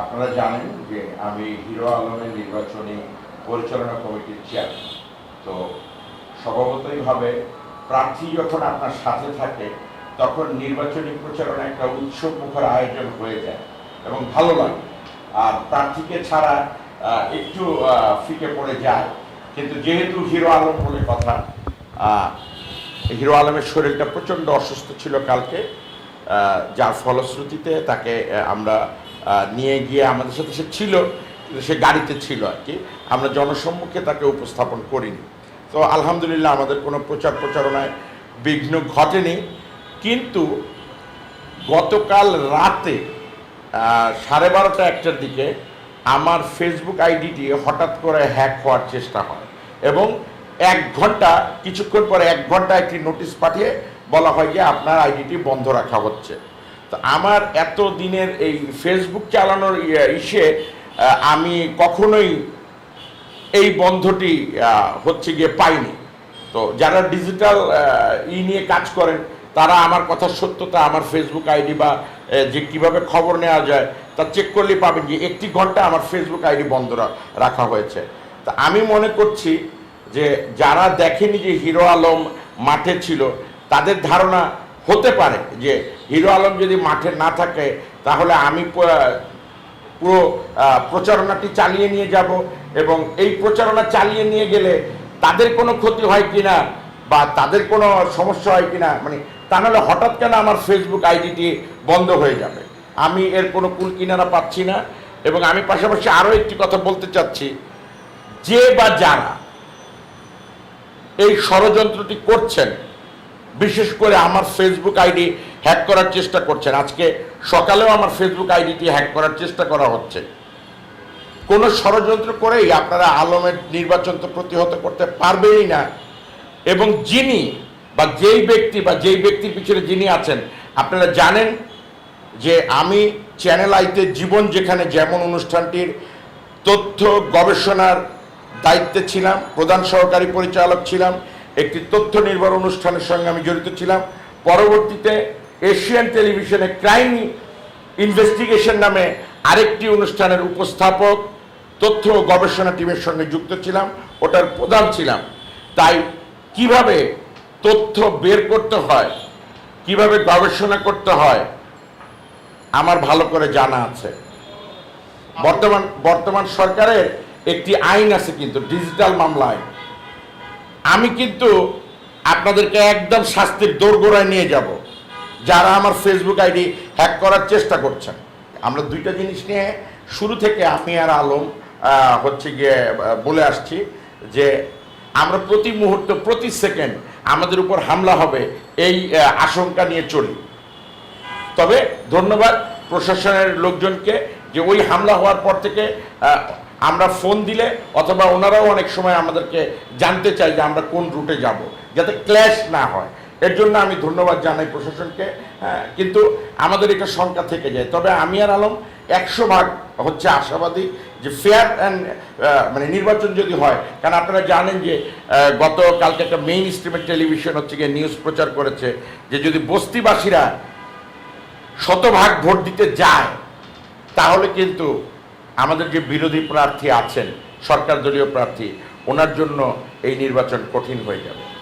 আপনারা জানেন যে আমি হিরো আলমের নির্বাচনী পরিচালনা কমিটির চেয়ার তো স্বভাবতইভাবে প্রার্থী যখন আপনার সাথে থাকে, তখন নির্বাচনী প্রচারণা একটা উৎসব মুখর আয়োজন হয়ে যায় এবং ভালো লাগে। আর প্রার্থীকে ছাড়া একটু ফিকে পড়ে যায়। কিন্তু যেহেতু হিরো আলম বলে কথা হিরো আলমের শরীরটা প্রচণ্ড অসুস্থ ছিল কালকে যার ফলশ্রুতিতে তাকে আমরা নিয়ে গিয়ে আমাদের সাথে সে ছিল, সে গাড়িতে ছিল আর কি। আমরা জনসম্মুখে তাকে উপস্থাপন করিনি। তো আলহামদুলিল্লাহ আমাদের কোনো প্রচার প্রচারণায় বিঘ্ন ঘটেনি। কিন্তু গতকাল রাতে সাড়ে বারোটা একটার দিকে আমার ফেসবুক আইডিটি হঠাৎ করে হ্যাক হওয়ার চেষ্টা হয় এবং এক ঘণ্টা, কিছুক্ষণ পরে এক ঘণ্টা একটি নোটিশ পাঠিয়ে বলা হয় যে আপনার আইডিটি বন্ধ রাখা হচ্ছে। তো আমার এত দিনের এই ফেসবুক চালানোর ইয়ে- ইসে আমি কখনোই এই বন্ধটি হচ্ছে গিয়ে পাইনি। তো যারা ডিজিটাল ই নিয়ে কাজ করেন, তারা আমার কথার সত্যতা, আমার ফেসবুক আইডি বা যে কীভাবে খবর নেওয়া যায়, তা চেক করলে পাবেন যে একটি ঘণ্টা আমার ফেসবুক আইডি বন্ধ রাখা হয়েছে। তা আমি মনে করছি যে যারা দেখেনি যে হিরো আলম মাঠে ছিল, তাদের ধারণা হতে পারে যে হিরো আলম যদি মাঠে না থাকে, তাহলে আমি পুরো প্রচারণাটি চালিয়ে নিয়ে যাব এবং এই প্রচারণা চালিয়ে নিয়ে গেলে তাদের কোনো ক্ষতি হয় কিনা বা তাদের কোনো সমস্যা হয় কিনা মানে তা নাহলে হঠাৎ কেন আমার ফেসবুক আইডিটি বন্ধ হয়ে যাবে? আমি এর কোনো কুল কিনারা পাচ্ছি না এবং আমি পাশাপাশি আরও একটি কথা বলতে চাচ্ছি, যে বা যারা এই ষড়যন্ত্রটি করছেন বিশেষ করে আমার ফেসবুক আইডি হ্যাক করার চেষ্টা করছেন। আজকে সকালেও আমার ফেসবুক আইডিটি হ্যাক করার চেষ্টা করা হচ্ছে। কোনো ষড়যন্ত্র করেই আপনারা আলমের নির্বাচন তো প্রতিহত করতে পারবেনই না। এবং যিনি বা যেই ব্যক্তি বা যেই ব্যক্তির পিছনে যিনি আছেন, আপনারা জানেন যে আমি চ্যানেল আইতে জীবন যেখানে যেমন অনুষ্ঠানটির তথ্য গবেষণার দায়িত্বে ছিলাম, প্রধান সহকারী পরিচালক ছিলাম একটি তথ্য নির্ভর অনুষ্ঠানের সঙ্গে আমি জড়িত ছিলাম। পরবর্তীতে এশিয়ান টেলিভিশনে ক্রাইম ইনভেস্টিগেশন নামে আরেকটি অনুষ্ঠানের উপস্থাপক, তথ্য ও গবেষণা টিমের সঙ্গে যুক্ত ছিলাম, ওটার প্রধান ছিলাম। তাই কীভাবে তথ্য বের করতে হয়, কীভাবে গবেষণা করতে হয়, আমার ভালো করে জানা আছে। বর্তমান বর্তমান সরকারের একটি আইন আছে কিন্তু, ডিজিটাল মামলা আইন আমি কিন্তু আপনাদেরকে একদম শাস্তির দোরগোড়ায় নিয়ে যাব। যারা আমার ফেসবুক আইডি হ্যাক করার চেষ্টা করছেন। আমরা দুইটা জিনিস নিয়ে শুরু থেকে আমি আর আলম হচ্ছে গিয়ে বলে আসছি যে আমরা প্রতি মুহূর্ত, প্রতি সেকেন্ড আমাদের উপর হামলা হবে এই আশঙ্কা নিয়ে চলি। তবে ধন্যবাদ প্রশাসনের লোকজনকে যে ওই হামলা হওয়ার পর থেকে আমরা ফোন দিলে অথবা ওনারাও অনেক সময় আমাদেরকে জানতে চাই যে আমরা কোন রুটে যাব যাতে ক্ল্যাশ না হয়। এর জন্য আমি ধন্যবাদ জানাই প্রশাসনকে হ্যাঁ, কিন্তু আমাদের এটা শঙ্কা থেকে যায়। তবে আমি আর আলম একশো ভাগ হচ্ছে আশাবাদী যে ফেয়ার অ্যান্ড মানে নির্বাচন যদি হয় কারণ আপনারা জানেন যে গত কালকে একটা মেইন স্ট্রিমের টেলিভিশন হচ্ছে গিয়ে নিউজ প্রচার করেছে যে যদি বস্তিবাসীরা শতভাগ ভোট দিতে যায় তাহলে কিন্তু আমাদের যে বিরোধী প্রার্থী আছেন, সরকার দলীয় প্রার্থী, ওনার জন্য এই নির্বাচন কঠিন হয়ে যাবে।